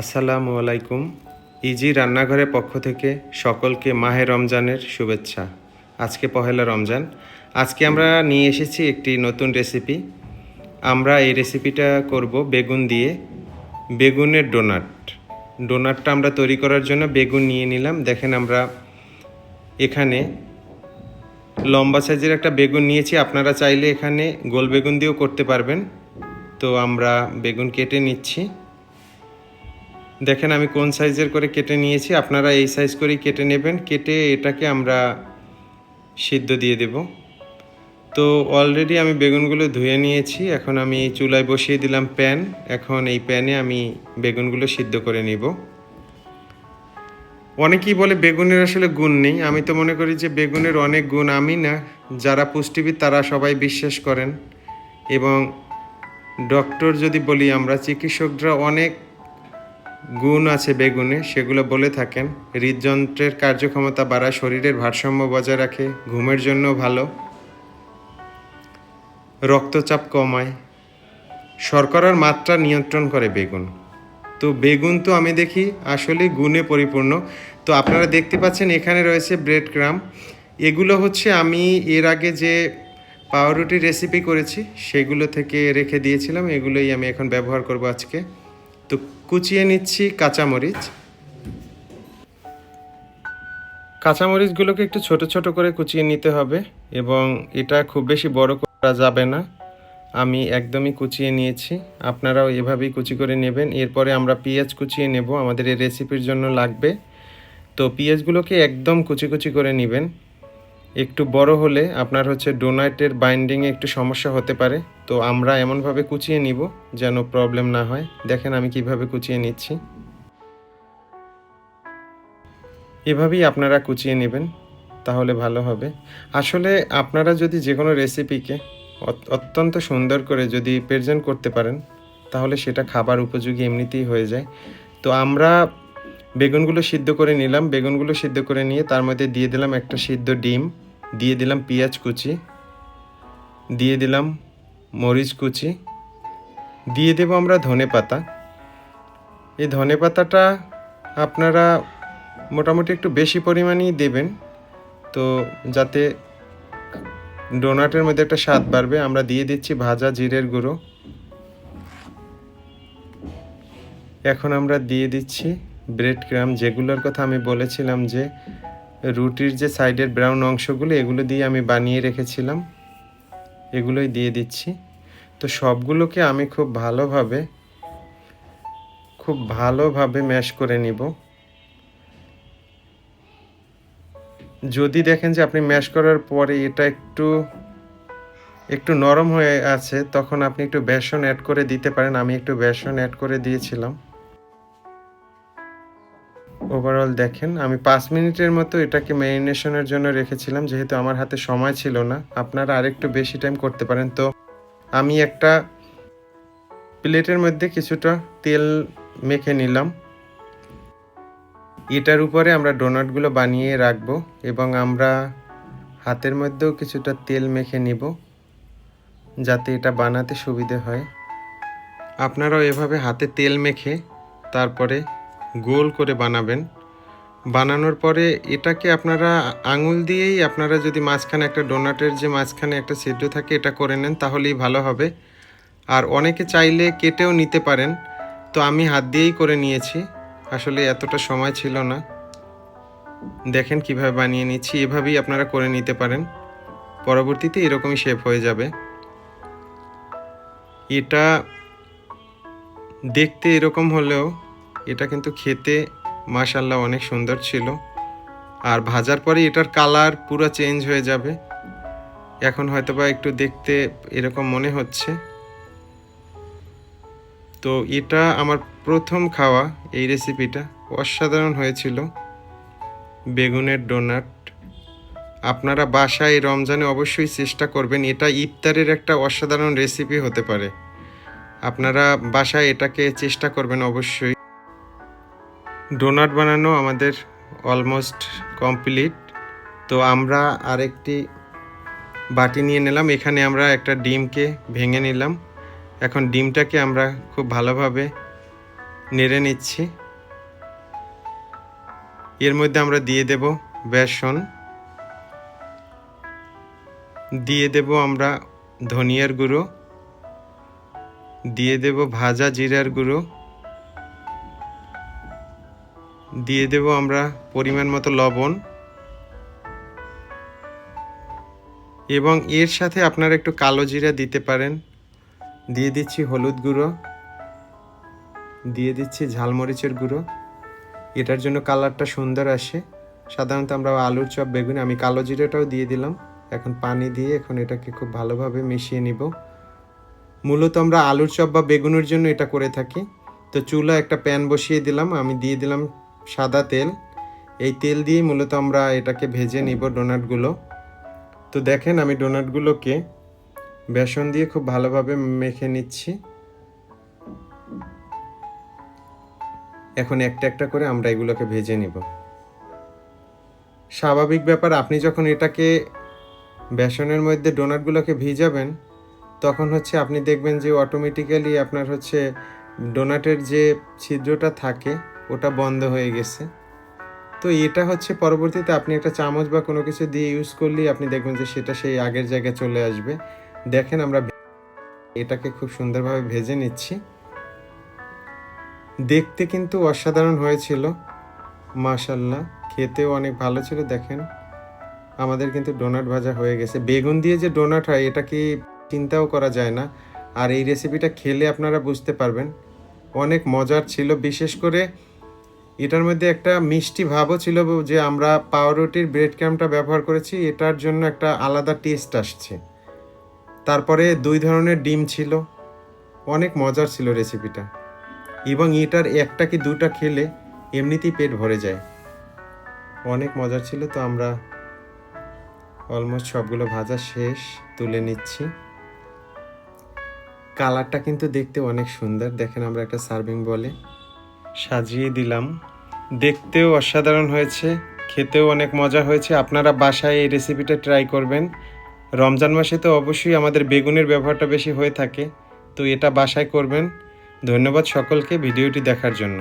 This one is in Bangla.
আসসালামু আলাইকুম। ইজি রান্নাঘরের পক্ষ থেকে সকলকে মাহে রমজানের শুভেচ্ছা। আজকে পহেলা রমজান। আজকে আমরা নিয়ে এসেছি একটি নতুন রেসিপি। আমরা এই রেসিপিটা করব বেগুন দিয়ে বেগুনের ডোনাট। ডোনাটটা আমরা তৈরি করার জন্য বেগুন নিয়ে নিলাম। দেখেন আমরা এখানে লম্বা সাইজের একটা বেগুন নিয়েছি। আপনারা চাইলে এখানে গোল বেগুন দিয়েও করতে পারবেন। তো আমরা বেগুন কেটে নিচ্ছি। দেখেন আমি কোন সাইজের করে কেটে নিয়েছি, আপনারা এই সাইজ করেই কেটে নেবেন। কেটে এটাকে আমরা সিদ্ধ দিয়ে দেব। তো অলরেডি আমি বেগুনগুলো ধুয়ে নিয়েছি, এখন আমি চুলায় বসিয়ে দিলাম প্যান। এখন এই প্যানে আমি বেগুনগুলো সিদ্ধ করে নিব। অনেকেই বলে বেগুনের আসলে গুণ নেই। আমি তো মনে করি যে বেগুনের অনেক গুণ আমি না, যারা পুষ্টিবিদ তারা সবাই বিশ্বাস করেন। এবং ডক্টর যদি বলি আমরা চিকিৎসকরা অনেক গুণ আছে বেগুনে, সেগুলো বলে থাকেন। হৃদযন্ত্রের কার্যক্ষমতা বাড়ায় শরীরের ভারসাম্য বজায় রাখে, ঘুমের জন্য ভালো। রক্তচাপ কমায়। শর্করার মাত্রা নিয়ন্ত্রণ করে বেগুন। তো বেগুন তো আমি দেখি আসলে গুণে পরিপূর্ণ। তো আপনারা দেখতে পাচ্ছেন এখানে রয়েছে ব্রেড ক্রাম। এগুলো হচ্ছে আমি এর আগে যে পাউরুটি রেসিপি করেছি, সেগুলো থেকে রেখে দিয়েছিলাম। এগুলোই আমি এখন ব্যবহার করব আজকে। তো কুচিয়ে নিচ্ছি কাঁচামরিচ। কাঁচামরিচগুলোকে একটু ছোট ছোট করে কুচিয়ে নিতে হবে এবং এটা খুব বেশি বড় করা যাবে না। আমি একদমই কুচিয়ে নিয়েছি। আপনারাও এভাবেই কুচি করে নেবেন। এরপরে আমরা পেঁয়াজ কুচিয়ে নেব। আমাদের এই রেসিপির জন্য লাগবে। তো পেঁয়াজগুলোকে একদম কুচি কুচি করে নেবেন। একটু বড় হলে আপনার হচ্ছে ডোনাটের বাইন্ডিংয়ে একটু সমস্যা হতে পারে। তো আমরা এমনভাবে কুচিয়ে নিব যেন প্রবলেম না হয়। দেখেন আমি কীভাবে কুচিয়ে নিচ্ছি। এভাবেই আপনারা কুচিয়ে নেবেন, তাহলে ভালো হবে। আসলে আপনারা যদি যে কোনো রেসিপিকে অত- অত্যন্ত সুন্দর করে যদি প্রেজেন্ট করতে পারেন, তাহলে সেটা খাবার উপযোগী এমনিতেই হয়ে যায়। তো আমরা বেগুনগুলো সিদ্ধ করে নিলাম। বেগুনগুলো সিদ্ধ করে নিয়ে তার মধ্যে দিয়ে দিলাম একটা সিদ্ধ ডিম। দিয়ে দিলাম পেঁয়াজ কুচি। দিয়ে দিলাম মরিচ কুচি। দিয়ে দেবো আমরা ধনে পাতা। এই ধনে পাতাটা আপনারা মোটামুটি একটু বেশি পরিমাণেই দেবেন। তো যাতে ডোনাটের মধ্যে একটা স্বাদ বাড়বে, আমরা দিয়ে দিচ্ছি ভাজা জিরের গুঁড়ো। এখন আমরা দিয়ে দিচ্ছি ব্রেড ক্রাম যেগুলোর কথা আমি বলেছিলাম যে রুটির যে সাইডের ব্রাউন অংশগুলো, এগুলো দিয়ে আমি বানিয়ে রেখেছিলাম। এগুলোই দিয়ে দিচ্ছি। তো সবগুলোকে আমি খুব ভালোভাবে খুব ভালোভাবে ম্যাশ করে নিব। যদি দেখেন যে আপনি ম্যাশ করার পরে এটা একটু একটু নরম হয়ে আছে, তখন আপনি একটু বেসন অ্যাড করে দিতে পারেন। আমি একটু বেসন অ্যাড করে দিয়েছিলাম। ওভারঅল দেখেন, আমি পাঁচ মিনিটের মতো এটাকে ম্যারিনেশনের জন্য রেখেছিলাম, যেহেতু আমার হাতে সময় ছিল না। আপনারা আরেকটু বেশি টাইম করতে পারেন। তো আমি একটা প্লেটের মধ্যে কিছুটা তেল মেখে নিলাম। এটার উপরে আমরা ডোনাটগুলো বানিয়ে রাখব এবং আমরা হাতের মধ্যেও কিছুটা তেল মেখে নিব, যাতে এটা বানাতে সুবিধে হয়। আপনারাও এভাবে হাতে তেল মেখে তারপরে গোল করে বানাবেন। বানানোর পরে এটাকে আপনারা আঙুল দিয়েই আপনারা যদি মাঝখানে একটা ডোনাটের যে মাঝখানে একটা ছিদ্র থাকে এটা করে নেন, তাহলেই ভালো হবে। আর অনেকে চাইলে কেটেও নিতে পারেন। তো আমি হাত দিয়েই করে নিয়েছি। আসলে এতটা সময় ছিল না। দেখেন কীভাবে বানিয়ে নিচ্ছি, এভাবেই আপনারা করে নিতে পারেন। পরবর্তীতে এরকমই শেপ হয়ে যাবে। এটা দেখতে এরকম হলেও এটা কিন্তু খেতে মাশাল্লাহ অনেক সুন্দর ছিল। আর ভাজার পরে এটার কালার পুরো চেঞ্জ হয়ে যাবে। এখন হয়তো বা একটু দেখতে এরকম মনে হচ্ছে। তো এটা আমার প্রথম খাওয়া এই রেসিপিটা। অসাধারণ হয়েছিল। বেগুনের ডোনাট। আপনারা বাসায় রমজানে অবশ্যই চেষ্টা করবেন। এটা ইফতারের একটা অসাধারণ রেসিপি হতে পারে। আপনারা বাসায় এটাকে চেষ্টা করবেন অবশ্যই। ডোনাট বানানো আমাদের অলমোস্ট কমপ্লিট তো আমরা আরেকটি বাটি নিয়ে নিলাম। এখানে আমরা একটা ডিমকে ভেঙে নিলাম। এখন ডিমটাকে আমরা খুব ভালোভাবে নেড়ে নিচ্ছি। এর মধ্যে আমরা দিয়ে দেব বেসন। দিয়ে দেব আমরা ধনিয়ার গুঁড়ো। দিয়ে দেব ভাজা জিরার গুঁড়ো। দিয়ে দেব আমরা পরিমাণ মতো লবণ। এবং এর সাথে আপনারা একটু কালো জিরা দিতে পারেন। দিয়ে দিচ্ছি হলুদ গুঁড়ো। দিয়ে দিচ্ছি ঝালমরিচের গুঁড়ো। এটার জন্য কালারটা সুন্দর আসে। সাধারণত আমরা আলুর চপ, বেগুন, আমি কালো জিরাটাও দিয়ে দিলাম। এখন পানি দিয়ে এখন এটাকে খুব ভালোভাবে মিশিয়ে নিব। মূলত আমরা আলুর চপ বা বেগুনের জন্য এটা করে থাকি। তো চুলা একটা প্যান বসিয়ে দিলাম। আমি দিয়ে দিলাম সাদা তেল। এই তেল দিয়ে মূলত আমরা এটাকে ভেজে নিব ডোনাটগুলো। তো দেখেন আমি ডোনাটগুলোকে বেসন দিয়ে খুব ভালোভাবে মেখে নিচ্ছি। এখন একটা একটা করে আমরা এগুলোকে ভেজে নিব। স্বাভাবিক ব্যাপার, আপনি যখন এটাকে বেসনের মধ্যে ডোনাটগুলোকে ভিজাবেন, তখন হচ্ছে আপনি দেখবেন যে অটোমেটিক্যালি আপনার হচ্ছে ডোনাটের যে ছিদ্রটা থাকে ওটা বন্ধ হয়ে গেছে। তো এটা হচ্ছে পরবর্তীতে আপনি একটা চামচ বা কোনো কিছু দিয়ে ইউজ করলেই আপনি দেখবেন যে সেটা সেই আগের জায়গায় চলে আসবে। দেখেন আমরা এটাকে খুব সুন্দরভাবে ভেজে নিচ্ছি। দেখতে কিন্তু অসাধারণ হয়েছিল মাশাল্লাহ খেতেও অনেক ভালো ছিল, দেখেন। আমাদের কিন্তু ডোনাট ভাজা হয়ে গেছে। বেগুন দিয়ে যে ডোনাট হয়, এটা কি চিন্তাও করা যায় না। আর এই রেসিপিটা খেলে আপনারা বুঝতে পারবেন। অনেক মজার ছিল, বিশেষ করে এটার মধ্যে একটা মিষ্টি ভাবও ছিল যে আমরা পাউরুটির ব্রেড ক্যামটা ব্যবহার করেছি, এটার জন্য একটা আলাদা টেস্ট আসছে। তারপরে দুই ধরনের ডিম ছিল, অনেক মজার ছিল রেসিপিটা এবং এটার একটা কি দুটা খেলে এমনিতেই পেট ভরে যায়। অনেক মজার ছিল, তো আমরা অলমোস্ট সবগুলো ভাজা শেষ, তুলে নিচ্ছি। কালারটা কিন্তু দেখতে অনেক সুন্দর, দেখেন আমরা একটা সার্ভিং বলে সাজিয়ে দিলাম। দেখতেও অসাধারণ হয়েছে, খেতেও অনেক মজা হয়েছে। আপনারা বাসায় এই রেসিপিটা ট্রাই করবেন। রমজান মাসে তো অবশ্যই আমাদের বেগুনের ব্যবহারটা বেশি হয়ে থাকে। তো এটা বাসায় করবেন। ধন্যবাদ সকলকে ভিডিওটি দেখার জন্য।